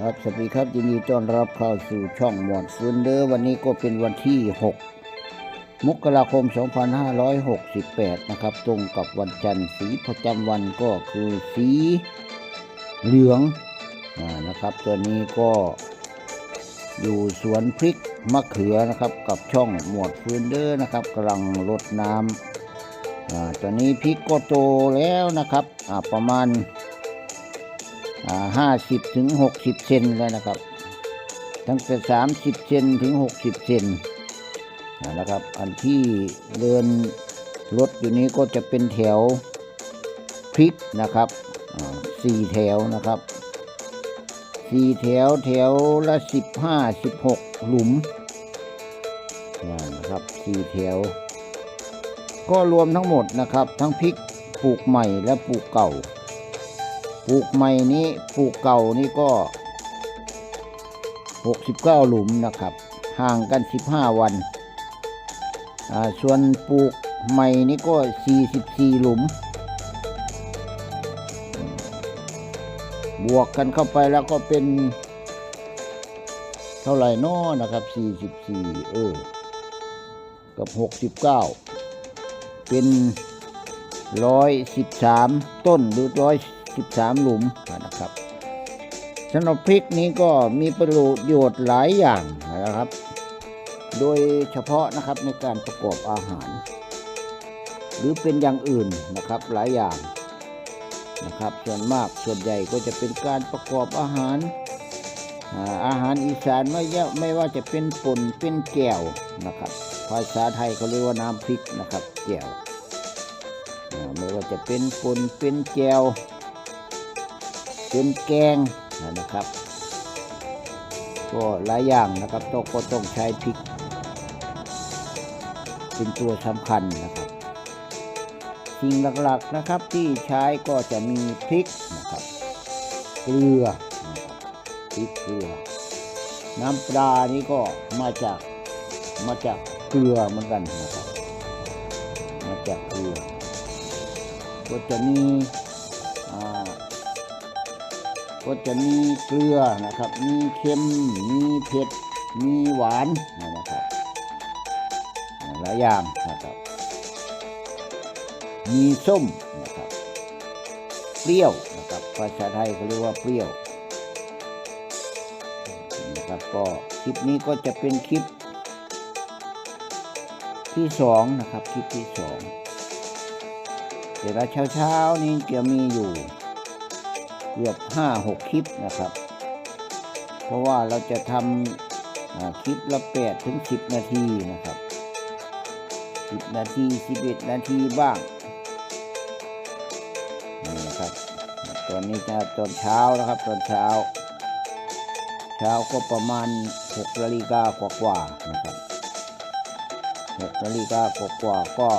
ครับสวัสดีครับยินดีต้อนรับเข้าสู่ช่องหมวดฟื้นเดอ้อวันนี้ก็เป็นวันที่ 6 มกราคม 2568 นะครับ ตรงกับวันจันทร์สีประจำวันก็คือสีเหลืองอนะครับ ตัวนี้ก็อยู่สวนพริกมะเขือนะครับกับช่องหมวดฟื้นเดอ้อนะครับกำลังรดน้ำอ่าตอนนี้พริกก็โตแล้วนะครับอ่าประมาณ ห้าสิบถึงหกสิบเซนแล้วนะครับ ตั้งแต่สามสิบเซนถึงหกสิบเซนนะครับ อันที่เดินรถอยู่นี้ก็จะเป็นแถวพริกนะครับอ่าสี่แถวนะครับสี่แถวแถวละสิบห้าสิบหกหลุมอ่นะครับสี่แถว ก็รวมทั้งหมดนะครับ ทั้งพริกปลูกใหม่และปลูกเก่า ปลูกใหม่นี้ปลูกเก่านี่ก็ 69 หลุมนะครับ ห่างกัน 15 วันอ่าส่วนปลูกใหม่นี่ก็ 44 หลุม บวกกันเข้าไปแล้วก็เป็น เท่าไหร่น้อนะครับ 44 เออ กับ 69 เป็น 113 ต้นหรือ 13 หลุมนะครับสำหรับพริกนี้ก็มีประโยชน์หลายอย่างนะครับ โดยเฉพาะนะครับในการประกอบอาหาร หรือเป็นอย่างอื่นนะครับหลายอย่างนะครับส่วนมากส่วนใหญ่ก็จะเป็นการประกอบอาหารอาหารอีสานไม่ยะไม่ว่าจะเป็นป่นเป็นแก้วนะครับ ภาษาไทยเขาเรียกว่าน้ำพริกนะครับแก้วไม่ว่าจะเป็นป่นเป็นแจว เป็นแกงนะครับ ก็หลายอย่างนะครับต้องก็ต้องใช้พริก เป็นตัวสำคัญนะครับสิ่งหลักๆนะครับที่ใช้ก็จะมีพริกนะครับเกลือพริกเกลือ น้ำปลานี่ก็มาจากมาจากเกลือเหมือนกันนะครับ มาจากเกลือ ก็จะมี ก็จะมีเกลือนะครับ มีเค็ม มีเผ็ด มีหวานนะครับหลายอย่างนะครับ มีส้มนะครับ เปรี้ยวนะครับภาษาไทยเขาเรียกว่าเปรี้ยวนะครับก็คลิปนี้ก็จะเป็นคลิปที่สองนะครับคลิปที่สองแต่ละเช้าเช้านี้จะมีอยู่ เกือบห้าหกคลิปนะครับ เพราะว่าเราจะทำคลิปละแปดถึงสิบนาทีนะครับสิบนาทีสิบเอ็ดนาทีบ้างนี่นะครับตอนนี้จะตอนเช้านะครับตอนเช้า เช้าก็ประมาณหกนาฬิกากว่าๆนะครับหกนาฬิกากว่าก็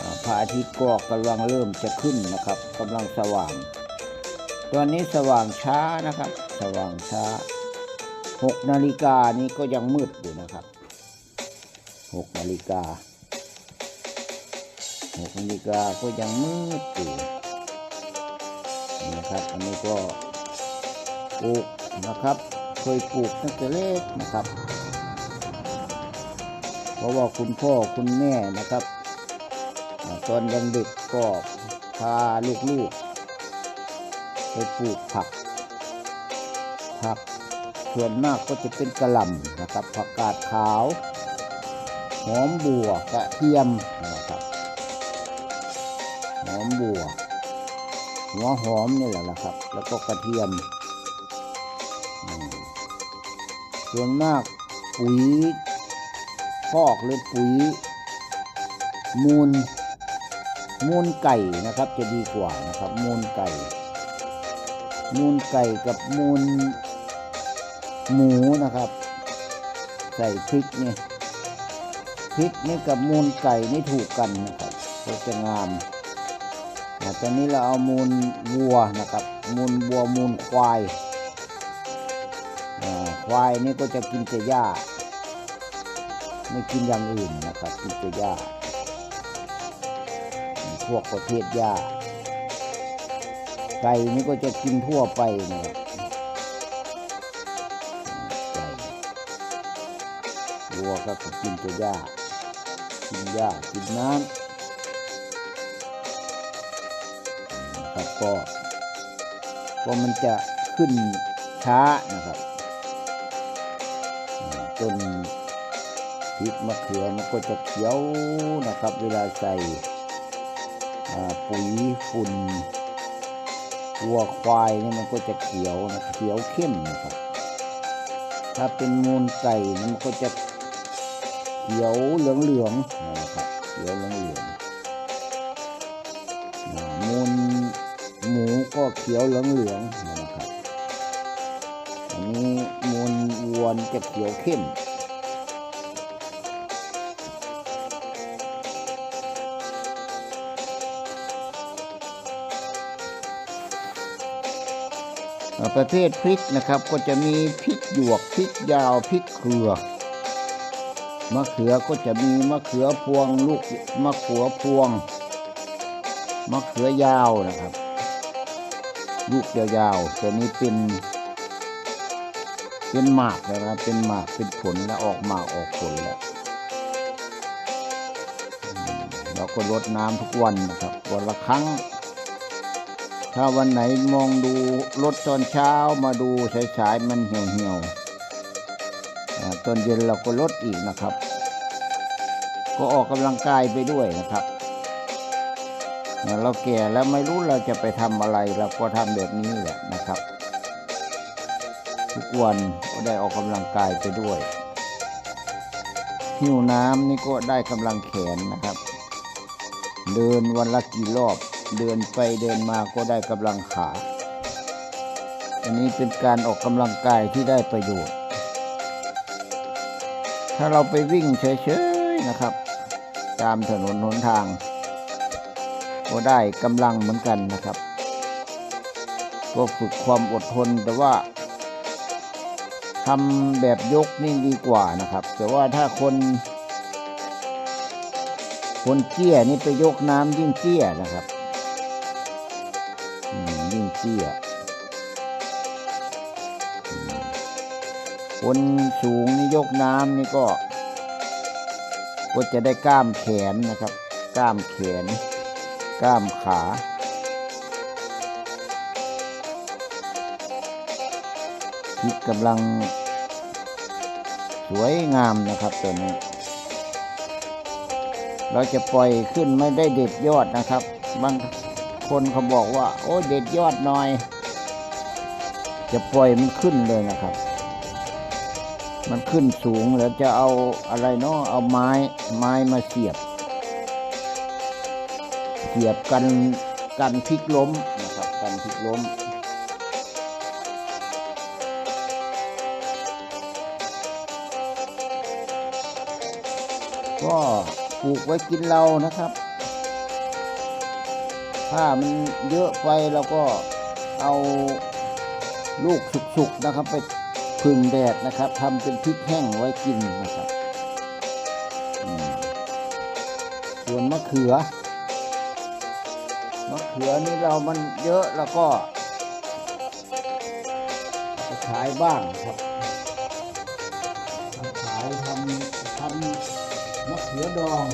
อ่าพระอาทิตย์ก็กำลังเริ่มจะขึ้นนะครับกำลังสว่าง ตอนนี้สว่างช้านะครับ สว่างช้าหกนาฬิกานี้ก็ยังมืดอยู่นะครับหกนาฬิกาหกนาฬิกาก็ยังมืดอยู่นี่นะครับ อันนี้ก็ปลูกนะครับ เคยปลูกตั้งแต่เล็กนะครับ เพราะว่าคุณพ่อคุณแม่นะครับ ตอนยังเด็กก็พาลูกๆ ไปปลูกผัก ผักส่วนมากก็จะเป็นกระหล่ำนะครับ ผักกาดขาว หอมบัวกระเทียมนะครับ หอมบัว หัวหอมนี่แหละนะครับ แล้วก็กระเทียม ส่วนมากปุ๋ยพอกหรือปุ๋ย มูลมูลไก่นะครับจะดีกว่านะครับ มูลไก่ มูลไก่กับมูลหมูนะครับ ใส่พริกเนี่ยพริกนี่กับมูลไก่นี่ถูกกันนะครับก็จะงามอ่ตอนนี้เราเอามูลวัวนะครับ มูลวัวมูลควายควายนี่ก็จะกินแต่หญ้าไม่กินอย่างอื่นนะครับ กินแต่หญ้าพวกประเภทหญ้า ไก่นี่ก็จะกินทั่วไปนะครัวัวก็กินแต่หญ้ากินหญ้ากินน้ำครับก็ก็มันจะขึ้นช้านะครับจนพริกมะเขือมันก็จะเขียวนะครับ เวลาใส่ปุ๋ยฝุ่น วัวควายนี่มันก็จะเขียวนะเขียวเข้มนะครับ ถ้าเป็นมูลไก่นี่มันก็จะเขียวเหลืองๆนะครับเขียวเหลืองๆอ่ามูลหมูก็เขียวเหลืองๆนะครับอันนี้มูลวัวจะเขียวเข้ม ประเภทพริกนะครับก็จะมีพริกหยวกพริกยาวพริกเขือมะเขือก็จะมีมะเขือพวงลูกมะเขือพวงมะเขือยาวนะครับ ลูกยาวๆตัวนี้เป็น เป็นหมากแล้วนะครับเป็นหมากเป็นผลแล้วออกหมากออกผลแล้วเราก็รดน้ำทุกวันนะครับวันละครั้ง ถ้าวันไหนมองดูรถตอนเช้ามาดูสายๆมันเหี่ยวเหี่ยวๆตอนเย็นเราก็ลดอีกนะครับ ก็ออกกำลังกายไปด้วยนะครับเนี่ยเราแก่แล้วไม่รู้เราจะไปทำอะไรเราก็ทำแบบนี้แหละนะครับ ทุกวันก็ได้ออกกำลังกายไปด้วยหิวน้ำนี่ก็ได้กำลังแขนนะครับ เดินวันละกี่รอบ เดินไปเดินมาก็ได้กำลังขา อันนี้เป็นการออกกำลังกายที่ได้ประโยชน์ ถ้าเราไปวิ่งเฉยๆนะครับ ตามถนนหนทาง ก็ได้กำลังเหมือนกันนะครับ ก็ฝึกความอดทนแต่ว่าทำแบบยกนี่ดีกว่านะครับ แต่ว่าถ้าคน คนเจี้ยนี่ไปยกน้ำยิ่งเจี้ยนะครับ จี้ยอืมคนสูงนี่ยกน้ำนี่ก็ ก็จะได้กล้ามแขนนะครับ กล้ามแขน กล้ามขาที่กำลัง สวยงามนะครับตัวนี้ เราจะปล่อยขึ้นไม่ได้เด็ดยอดนะครับ บาง คนเขาบอกว่า โอ้เด็ดยอดหน่อย จะปล่อยมันขึ้นเลยนะครับ มันขึ้นสูงแล้วจะเอาอะไรเนาะเอาไม้ไม้มาเสียบ เสียบกันกันพลิกล้มนะครับกันพลิกล้มก็ปลูกไว้กินเรานะครับ ถ้ามันเยอะไปเราก็เอาลูกสุกๆนะครับ ไปพึ่งแดดนะครับทำเป็นพริกแห้งไว้กินนะครับส่วนมะเขือ มะเขือนี่เรามันเยอะแล้วก็ขายบ้างครับขายทำทำมะเขือดอง